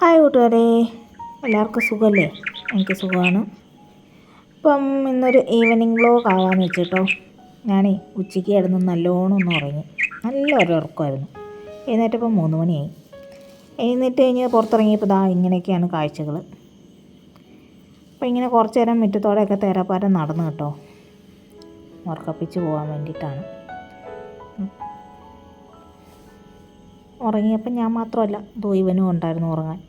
Hi കൂട്ടുകാരെ എല്ലാവർക്കും സുഖമല്ലേ? എനിക്ക് സുഖമാണ്. ഇപ്പം ഇന്നൊരു ഈവനിങ് വ്ലോഗ് ആവാന്ന് വെച്ചിട്ടോ ഞാൻ ഉച്ചയ്ക്ക് കിടന്ന് നല്ലോണം ഒന്ന് ഉറങ്ങി. നല്ല ഒരു ഉറക്കമായിരുന്നു എഴുന്നേറ്റപ്പോൾ മൂന്ന് മണിയായി. എഴുന്നേറ്റ് കഴിഞ്ഞ് പുറത്തിറങ്ങിയപ്പോൾ ദാ ഇങ്ങനെയൊക്കെയാണ് കാഴ്ചകൾ അപ്പോൾ ഇങ്ങനെ കുറച്ച് നേരം മുറ്റത്തോടെയൊക്കെ തേരാപ്പാരം നടന്നു കേട്ടോ ഉറക്കപ്പിച്ച് പോകാൻ വേണ്ടിയിട്ടാണ്. ഉറങ്ങിയപ്പോൾ ഞാൻ മാത്രമല്ല ദോയിവനും ഉണ്ടായിരുന്നു ഉറങ്ങാൻ.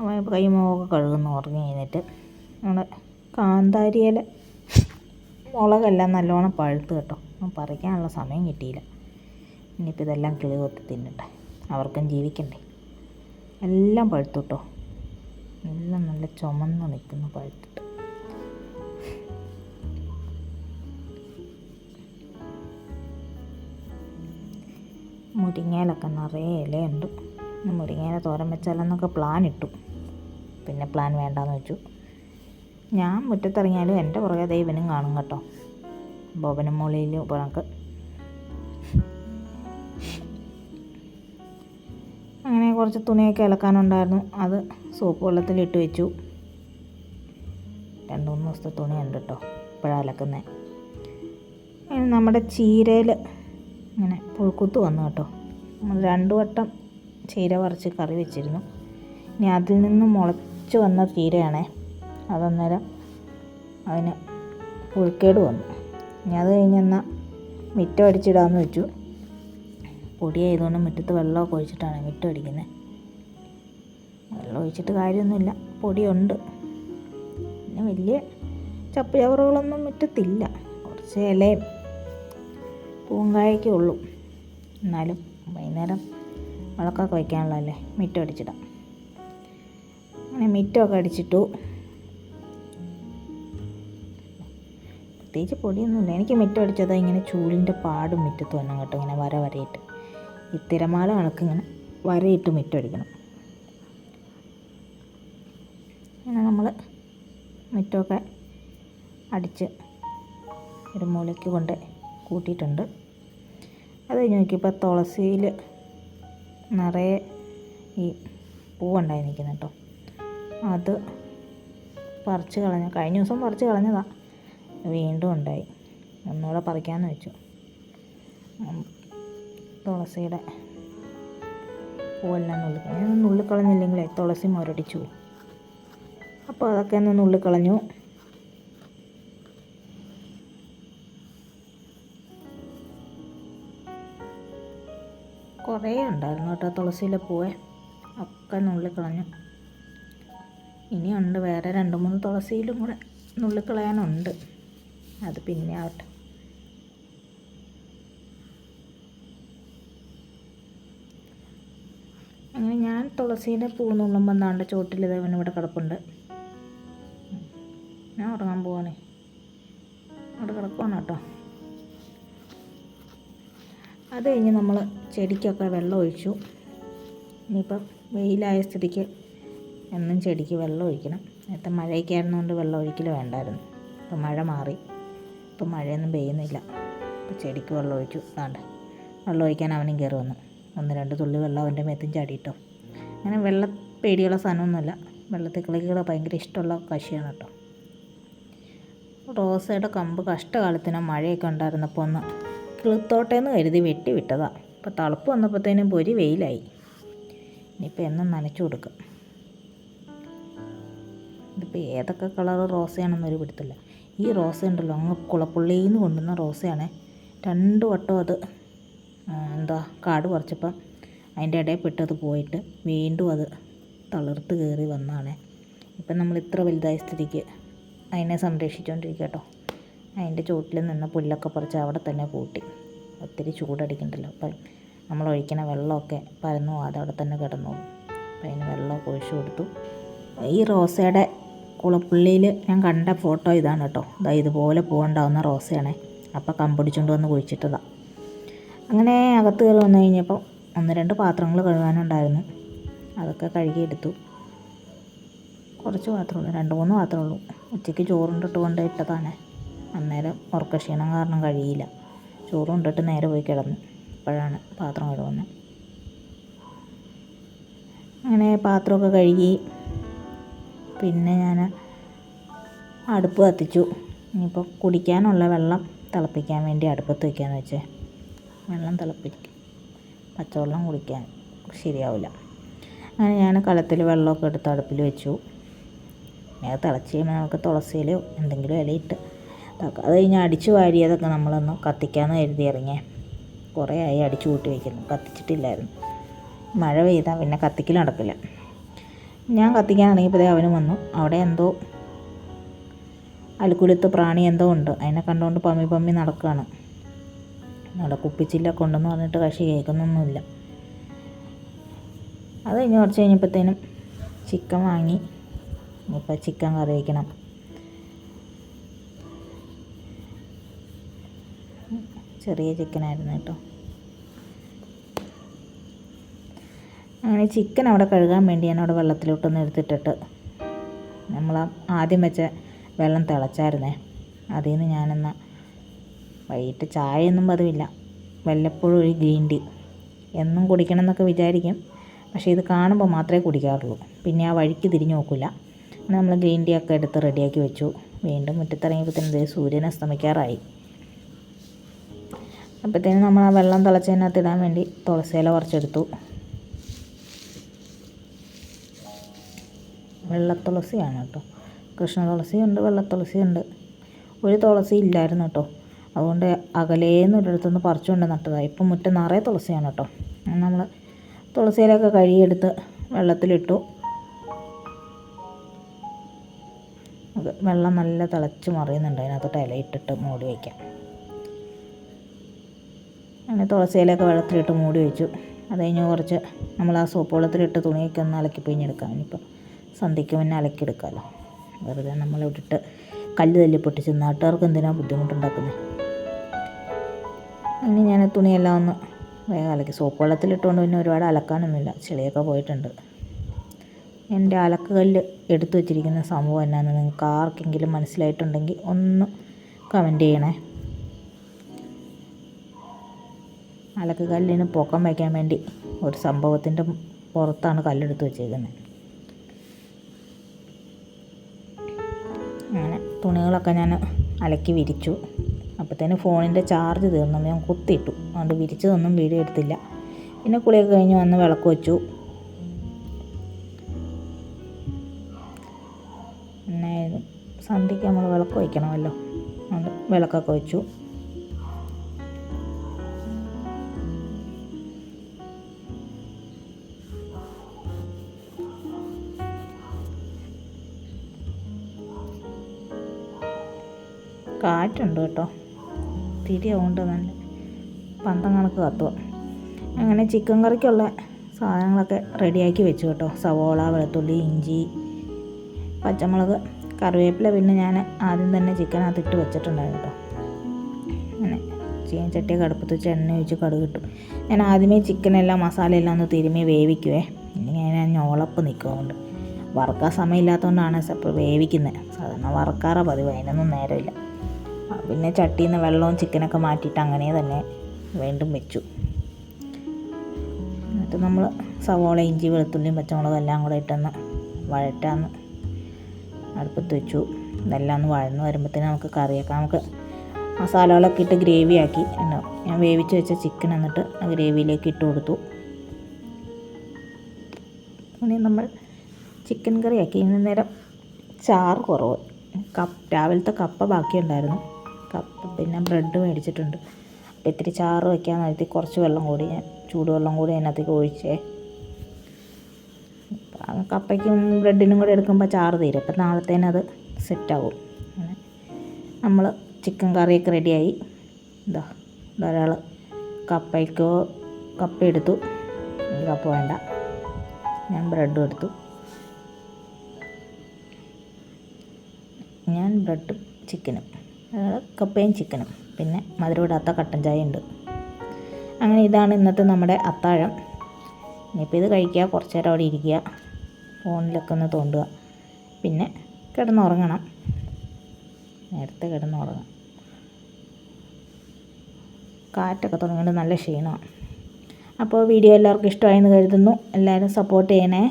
അവൻ കൈമുഖമൊക്കെ കഴുകുന്നു ഉറങ്ങി കഴിഞ്ഞിട്ട് നമ്മുടെ കാന്താരിയില മുളകെല്ലാം നല്ലോണം പഴുത്ത് കേട്ടോ. പറിക്കാനുള്ള സമയം കിട്ടിയില്ല. ഇനിയിപ്പോൾ ഇതെല്ലാം കിളി തിന്നട്ടെ. അവർക്കും ജീവിക്കണ്ടേ. എല്ലാം പഴുത്തു കേട്ടോ. എല്ലാം നല്ല ചുമന്ന് നിൽക്കുന്നു പഴുത്തിട്ട്. മുരിങ്ങയിലൊക്കെ നിറയെ ഇലയുണ്ട്. മുരിങ്ങയില തോരൻ വെച്ചാലെന്നൊക്കെ പ്ലാൻ ഇട്ടു. പിന്നെ പ്ലാൻ വേണ്ടാന്ന് വെച്ചു. ഞാൻ മുറ്റത്തിറങ്ങിയാലും എന്റെ പുറകെ ദൈവനും കാണും കേട്ടോ. ബോബനും മോളിയിലും കണക്ക് അങ്ങനെ കുറച്ച് തുണിയൊക്കെ ഇളക്കാനുണ്ടായിരുന്നു അത് സോപ്പ് വെള്ളത്തിലിട്ട് വെച്ചു. രണ്ട് മൂന്ന് ദിവസത്തെ തുണിയുണ്ട് കേട്ടോ. ഇപ്പോഴാണ് അലക്കുന്നത് നമ്മുടെ ചീരയിൽ ഇങ്ങനെ പുഴുക്കുത്ത് വന്നു കേട്ടോ. നമ്മൾ രണ്ടു വട്ടം ചീര പറിച്ച് കറി വെച്ചിരുന്നു. ഇനി അതിൽ നിന്ന് മുളച്ച് വന്ന ചീരയാണേ. അതന്നേരം അതിന് പുഴുക്കേട് വന്നു. ഇനി അത് കഴിഞ്ഞെന്നാൽ മിറ്റം അടിച്ചിടാമെന്ന് വെച്ചു. പൊടിയായതുകൊണ്ട് മുറ്റത്ത് വെള്ളമൊക്കെ ഒഴിച്ചിട്ടാണ് മിറ്റം അടിക്കുന്നത് വെള്ളം ഒഴിച്ചിട്ട് കാര്യമൊന്നുമില്ല. പൊടിയുണ്ട്. പിന്നെ വലിയ ചപ്പ് ചവറുകളൊന്നും മുറ്റത്തില്ല. കുറച്ച് ഇലയും പൂങ്കായൊക്കെ ഉള്ളൂ എന്നാലും വൈകുന്നേരം വിളക്കൊക്കെ വയ്ക്കാനുള്ളതല്ലേ? മിറ്റം അടിച്ചിടാം. അങ്ങനെ മിറ്റമൊക്കെ അടിച്ചിട്ടു. പ്രത്യേകിച്ച് പൊടിയൊന്നുമില്ല. എനിക്ക് മിറ്റം അടിച്ചത് ഇങ്ങനെ ചൂലിന്റെ പാടും മിറ്റത്ത് വന്നു കേട്ടോ. ഇങ്ങനെ വര വരയിട്ട്. ഈ തിരമാല കണക്ക് ഇങ്ങനെ വരയിട്ട് മിറ്റം അടിക്കണം. അങ്ങനെ നമ്മൾ മിറ്റമൊക്കെ അടിച്ച് ഒരു മൂലയ്ക്ക് കൊണ്ട് കൂട്ടിയിട്ടുണ്ട്. അത് കഴിഞ്ഞ് നോക്കിയപ്പോൾ തുളസിയിൽ നിറയെ ഈ പൂവുണ്ടായി നിൽക്കുന്നു കേട്ടോ. അത് പറിച്ച് കളഞ്ഞ കഴിഞ്ഞ ദിവസം പറിച്ച് കളഞ്ഞതാണ് വീണ്ടും ഉണ്ടായി. ഒന്നുകൂടെ പറിക്കാമെന്ന് വെച്ചു. തുളസിയുടെ പൂവെല്ലാം നുള്ളിക്കളഞ്ഞു നുള്ളിക്കളഞ്ഞില്ലെങ്കിലേ തുളസി മുരടിച്ചു അപ്പോൾ അതൊക്കെ ഒന്ന് നുള്ളിക്കളഞ്ഞു കുറേ ഉണ്ടായിരുന്നു കേട്ടോ തുളസിയിലെ പൂവേ. ഒക്കെ നുള്ളിക്കളഞ്ഞു ഇനിയുണ്ട് വേറെ രണ്ട് മൂന്ന് തുളസിയിലും കൂടെ നുള്ളിക്കളയാനുണ്ട് അത് പിന്നെ ആവട്ടെ. അങ്ങനെ ഞാൻ തുളസീന്റെ പൂ നുള്ളുമ്പോൾ എന്താണ്ട് ചോട്ടിൽ ഇതവൻ ഇവിടെ കിടപ്പുണ്ട്. ഞാൻ ഉറങ്ങാൻ പോവാണേ. അവിടെ കിടക്കുവാണ് കേട്ടോ? അത് കഴിഞ്ഞ് നമ്മൾ ചെടിക്കൊക്കെ വെള്ളം ഒഴിച്ചു ഇനിയിപ്പം വെയിലായ സ്ഥിതിക്ക് എന്നും ചെടിക്ക് വെള്ളം ഒഴിക്കണം നേരത്തെ മഴയൊക്കെ ആയിരുന്നുകൊണ്ട് വെള്ളം ഒഴിക്കൽ വേണ്ടായിരുന്നു. ഇപ്പം മഴ മാറി. ഇപ്പം മഴയൊന്നും പെയ്യുന്നില്ല. ഇപ്പം ചെടിക്ക് വെള്ളം ഒഴിച്ചു അതാണ്ട് വെള്ളം ഒഴിക്കാൻ അവനും കയറി വന്നു. ഒന്ന് രണ്ട് തുള്ളി വെള്ളം അവന്റെ മേത്തും ചാടിയിട്ടോ. അങ്ങനെ വെള്ള പേടിയുള്ള സാധനമൊന്നുമില്ല. വെള്ളത്തിൽ കളിക്കുക ഭയങ്കര ഇഷ്ടമുള്ള കശിയാണ് കേട്ടോ റോസയുടെ കമ്പ് കഷ്ടകാലത്തിന് മഴയൊക്കെ ഉണ്ടായിരുന്നപ്പോൾ ഒന്ന് കിളുത്തോട്ടേന്ന് കരുതി വെട്ടി വിട്ടതാ. അപ്പോൾ തളുപ്പ് വന്നപ്പോഴത്തേനും പൊരി വെയിലായി. ഇനിയിപ്പോൾ എന്നും നനച്ചു കൊടുക്കും. ഇതിപ്പോൾ ഏതൊക്കെ കളർ റോസയാണെന്നൊരു പിടുത്തില്ല ഈ റോസ ഉണ്ടല്ലോ അങ്ങ് കുളപ്പുള്ളിയിൽ നിന്ന് കൊണ്ടുവന്ന റോസയാണ്. രണ്ട് വട്ടം അത് എന്താ കാട് പറിച്ചപ്പം അതിന്റെ ഇടയിൽ പെട്ടത് പോയിട്ട് വീണ്ടും അത് തളിർത്ത് കയറി വന്നതാണ് ഇപ്പം നമ്മൾ ഇത്ര വലുതായ സ്ഥിതിക്ക് അതിനെ സംരക്ഷിച്ചുകൊണ്ടിരിക്കുക കേട്ടോ. അതിന്റെ ചുവട്ടിൽ നിന്ന് പുല്ലൊക്കെ പറിച്ച് അവിടെ തന്നെ കൂട്ടി. ഒത്തിരി ചൂടടിക്കണ്ടല്ലോ. അപ്പം നമ്മൾ ഒഴിക്കുന്ന വെള്ളമൊക്കെ പരന്നു പോകാതെ അവിടെ തന്നെ കിടന്നോളും അപ്പം അതിന് വെള്ളമൊക്കെ ഒഴിച്ചു കൊടുത്തു. ഈ റോസയുടെ കുളപ്പുള്ളിയിൽ ഞാൻ കണ്ട ഫോട്ടോ ഇതാണ് കേട്ടോ. ഇതാ ഇതുപോലെ പൂവുണ്ടാവുന്ന റോസയാണേ. അപ്പം കമ്പടിച്ചുകൊണ്ട് വന്ന് കുഴിച്ചിട്ടതാണ് അങ്ങനെ അകത്ത് കയറി വന്നു കഴിഞ്ഞപ്പോൾ ഒന്ന് രണ്ട് പാത്രങ്ങൾ കഴുകാനുണ്ടായിരുന്നു. അതൊക്കെ കഴുകിയെടുത്തു. കുറച്ച് പാത്രമുള്ളൂ രണ്ട് മൂന്ന് പാത്രമുള്ളൂ ഉച്ചയ്ക്ക് ചോറുണ്ടിട്ട് കൊണ്ട് അന്നേരം ഉറക്ക ക്ഷീണം കാരണം കഴിയില്ല. ചോറും കൊണ്ടിട്ട് നേരെ പോയി കിടന്നു. അപ്പോഴാണ് പാത്രം കഴുകുന്നത് അങ്ങനെ പാത്രമൊക്കെ കഴുകി. പിന്നെ ഞാൻ അടുപ്പ് കത്തിച്ചു. ഇനിയിപ്പോൾ കുടിക്കാനുള്ള വെള്ളം തിളപ്പിക്കാൻ വേണ്ടി അടുപ്പത്ത് വയ്ക്കാമെന്ന് വെച്ചേ. വെള്ളം തിളപ്പിക്കും പച്ചവെള്ളം കുടിക്കാൻ ശരിയാവില്ല അങ്ങനെ ഞാൻ കളത്തിൽ വെള്ളമൊക്കെ എടുത്ത് അടുപ്പിൽ വെച്ചു. അത് തിളച്ച് കഴിയുമ്പോൾ നമുക്ക് തുളസിയിലോ എന്തെങ്കിലും ഇലയിട്ട് ഇതാക്കാം. അത് കഴിഞ്ഞ് അടിച്ചു വാരിയതൊക്കെ നമ്മളൊന്ന് കത്തിക്കാമെന്ന് കരുതി ഇറങ്ങിയേ. കുറേ ആയി അടിച്ചു കൂട്ടി വയ്ക്കുന്നു കത്തിച്ചിട്ടില്ലായിരുന്നു. മഴ പെയ്താൽ പിന്നെ കത്തിക്കൽ നടക്കില്ല. ഞാൻ കത്തിക്കാൻ ഇറങ്ങിയപ്പോൾ അവനും വന്നു. അവിടെ എന്തോ അലക്കുലത്ത് പ്രാണി എന്തോ ഉണ്ട്. അതിനെ കണ്ടുകൊണ്ട് പമ്മി പമ്മി നടക്കുകയാണ് അവിടെ കുപ്പിച്ചില്ലൊക്കെ ഉണ്ടെന്ന് പറഞ്ഞിട്ട് കക്ഷി കേൾക്കുന്നൊന്നുമില്ല. അത് കഴിഞ്ഞ് കുറച്ച് കഴിഞ്ഞപ്പോഴത്തേനും ചിക്കൻ വാങ്ങി. ഇപ്പോൾ ചിക്കൻ കറി വയ്ക്കണം ചെറിയ ചിക്കനായിരുന്നു കേട്ടോ. അങ്ങനെ ചിക്കൻ അവിടെ കഴുകാൻ വേണ്ടി ഞാൻ അവിടെ വെള്ളത്തിലോട്ടൊന്ന് എടുത്തിട്ടിട്ട് നമ്മൾ ആദ്യം വെച്ച വെള്ളം തിളച്ചായിരുന്നേ. അതിൽ നിന്ന് ഞാനെന്നാൽ വൈകിട്ട് ചായയൊന്നും പതിവില്ല. വല്ലപ്പോഴും ഒരു ഗ്രീൻ ടീ. എന്നും കുടിക്കണം എന്നൊക്കെ വിചാരിക്കും. പക്ഷേ ഇത് കാണുമ്പോൾ മാത്രമേ കുടിക്കാറുള്ളൂ. പിന്നെ ആ വഴിക്ക് തിരിഞ്ഞു നോക്കില്ല നമ്മൾ ഗ്രീൻ ടീ ഒക്കെ എടുത്ത് റെഡിയാക്കി വെച്ചു. വീണ്ടും മുറ്റത്തിറങ്ങിയപ്പോൾ തന്നെ സൂര്യൻ അസ്തമിക്കാറായി. അപ്പോഴത്തേനും നമ്മൾ ആ വെള്ളം തിളച്ചതിനകത്ത് ഇടാൻ വേണ്ടി തുളസിയില കുറച്ചെടുത്തു വെള്ളത്തുളസിയാണ് കേട്ടോ. കൃഷ്ണ തുളസിയുണ്ട് വെള്ളത്തുളസിയുണ്ട്. ഒരു തുളസി ഇല്ലായിരുന്നു കേട്ടോ. അതുകൊണ്ട് അകലേന്ന് ഒരിടത്തുനിന്ന് പറിച്ചുകൊണ്ട് നട്ടതാണ് ഇപ്പം മുറ്റം നിറയെ തുളസിയാണ് കേട്ടോ. നമ്മൾ തുളസിയിലൊക്കെ കഴുകിയെടുത്ത് വെള്ളത്തിലിട്ടു. വെള്ളം നല്ല തിളച്ച് മറിയുന്നുണ്ട്. അതിനകത്തോട്ട് ഇലയിട്ടിട്ട് മൂടി വയ്ക്കാം. അങ്ങനെ തുളസിയിലൊക്കെ വെള്ളത്തിലിട്ട് മൂടി വെച്ചു. അത് കഴിഞ്ഞ് കുറച്ച് നമ്മൾ ആ സോപ്പ് വെള്ളത്തിലിട്ട് തുണിയൊക്കെ ഒന്ന് അലക്കി പിഴിഞ്ഞെടുക്കാം. ഇനിയിപ്പോൾ സന്ധ്യയ്ക്ക് മുന്നേ അലക്കിയെടുക്കാമല്ലോ വെറുതെ നമ്മളിവിട്ടിട്ട് കല്ല് തല്ലി പൊട്ടിച്ച് നാട്ടുകാർക്ക് എന്തിനാണ് ബുദ്ധിമുട്ടുണ്ടാക്കുന്നത് ഇനി ഞാൻ തുണിയെല്ലാം ഒന്ന് വേഗം അലക്കി. സോപ്പ് വെള്ളത്തിലിട്ടുകൊണ്ട് പിന്നെ ഒരുപാട് അലക്കാനൊന്നുമില്ല. ചെളിയൊക്കെ പോയിട്ടുണ്ട്. എന്റെ അലക്ക് കല്ല് എടുത്തു വച്ചിരിക്കുന്ന സംഭവം എന്നാന്ന് നിങ്ങൾക്ക് ആർക്കെങ്കിലും മനസ്സിലായിട്ടുണ്ടെങ്കിൽ ഒന്ന് കമന്റ് ചെയ്യണേ. അലക്ക് കല്ലിന് പൊക്കം വയ്ക്കാൻ വേണ്ടി ഒരു സംഭവത്തിന്റെ പുറത്താണ് കല്ലെടുത്ത് വെച്ചേക്കുന്നത്. അങ്ങനെ തുണികളൊക്കെ ഞാൻ അലക്കി വിരിച്ചു. അപ്പോഴത്തേന് ഫോണിന്റെ ചാർജ് തീർന്നു. ഞാൻ കുത്തിയിട്ടു. അതുകൊണ്ട് വിരിച്ചതൊന്നും വീഡിയോ എടുത്തില്ല. പിന്നെ കുളിയൊക്കെ കഴിഞ്ഞ് വന്ന് വിളക്ക് വെച്ചു. പിന്നെ സന്ധ്യയ്ക്ക് നമ്മൾ വിളക്ക് വയ്ക്കണമല്ലോ. അതുകൊണ്ട് വിളക്കൊക്കെ വെച്ചു. കാറ്റുണ്ട് കേട്ടോ. തിരി അതുകൊണ്ട് നല്ല പന്തം കണക്ക് കത്തുക അങ്ങനെ ചിക്കൻ കറിക്കുള്ള സാധനങ്ങളൊക്കെ റെഡിയാക്കി വെച്ചു കേട്ടോ. സവോള വെളുത്തുള്ളി ഇഞ്ചി പച്ചമുളക് കറിവേപ്പില പിന്നെ ഞാൻ ആദ്യം തന്നെ ചിക്കനകത്ത് ഇട്ട് വെച്ചിട്ടുണ്ടായിരുന്നു കേട്ടോ. അങ്ങനെ ചീനച്ചട്ടിയൊക്കെ അടുപ്പത്ത് വെച്ച് എണ്ണ ഒഴിച്ച് കടുക് കിട്ടും ഞാൻ ആദ്യമേ ചിക്കനെല്ലാം മസാലയെല്ലാം ഒന്ന് തിരുമ്മി വേവിക്കുവേ. ഇല്ലെങ്കിൽ ഞാൻ ഞോളപ്പ് നിൽക്കുന്നുണ്ട് വറുക്കാൻ സമയമില്ലാത്തതുകൊണ്ടാണ് ഇപ്പോൾ വേവിക്കുന്നത് സാധാരണ വറുക്കാറ പതിവ്. അതിനൊന്നും നേരമില്ല. പിന്നെ ചട്ടിയിൽ നിന്ന് വെള്ളവും ചിക്കനൊക്കെ മാറ്റിയിട്ട് അങ്ങനെ തന്നെ വീണ്ടും വെച്ചു. എന്നിട്ട് നമ്മൾ സവോള ഇഞ്ചി വെളുത്തുള്ളിയും പച്ചമുളകും എല്ലാം കൂടെ ഇട്ടൊന്ന് വഴറ്റാന്ന് അടുപ്പത്ത് വെച്ചു. ഇതെല്ലാം ഒന്ന് വഴന്ന് വരുമ്പോഴത്തേനും നമുക്ക് കറിയൊക്കെ നമുക്ക് മസാലകളൊക്കെ ഇട്ട് ഗ്രേവി ആക്കി. ഉണ്ടോ ഞാൻ വേവിച്ച് വെച്ച ചിക്കൻ എന്നിട്ട് ഗ്രേവിയിലേക്ക് ഇട്ട് കൊടുത്തു. ഇനി നമ്മൾ ചിക്കൻ കറിയാക്കി. ഇന്ന് നേരം ചാറ് കുറവ്. കപ്പ് രാവിലത്തെ കപ്പ ബാക്കിയുണ്ടായിരുന്നു. കപ്പ പിന്നെ ബ്രെഡ് മേടിച്ചിട്ടുണ്ട്. അപ്പോൾ ഇത്തിരി ചാറ് വയ്ക്കാൻ നിർത്തി കുറച്ച് വെള്ളം കൂടി ഞാൻ ചൂടുവെള്ളം കൂടി അതിനകത്തേക്ക് ഒഴിച്ചേ. കപ്പയ്ക്കും ബ്രെഡിനും കൂടി എടുക്കുമ്പോൾ ചാറ് തീരും. അപ്പം നാളത്തേനത് സെറ്റാവും. അങ്ങനെ നമ്മൾ ചിക്കൻ കറിയൊക്കെ റെഡിയായി. എന്താ ഒരാൾ കപ്പയ്ക്കോ കപ്പ എടുത്തു. കപ്പ വേണ്ട. ഞാൻ ബ്രെഡും എടുത്തു. ഞാൻ ബ്രെഡും ചിക്കനും. കപ്പയും ചിക്കനും. പിന്നെ മധുരമിടാത്ത കട്ടൻ ചായ ഉണ്ട് അങ്ങനെ ഇതാണ് ഇന്നത്തെ നമ്മുടെ അത്താഴം. ഇനിയിപ്പോൾ ഇത് കഴിക്കുക കുറച്ച് നേരം അവിടെ ഇരിക്കുക ഫോണിലൊക്കെ ഒന്ന് തോണ്ടുക. പിന്നെ കിടന്നുറങ്ങണം. നേരത്തെ കിടന്നുറങ്ങാം കാറ്റൊക്കെ തുടങ്ങിയിട്ട് നല്ല ക്ഷീണമാണ്. അപ്പോൾ വീഡിയോ എല്ലാവർക്കും ഇഷ്ടമായെന്ന് കരുതുന്നു. എല്ലാവരും സപ്പോർട്ട് ചെയ്യണേ.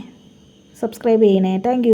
സബ്സ്ക്രൈബ് ചെയ്യണേ. താങ്ക്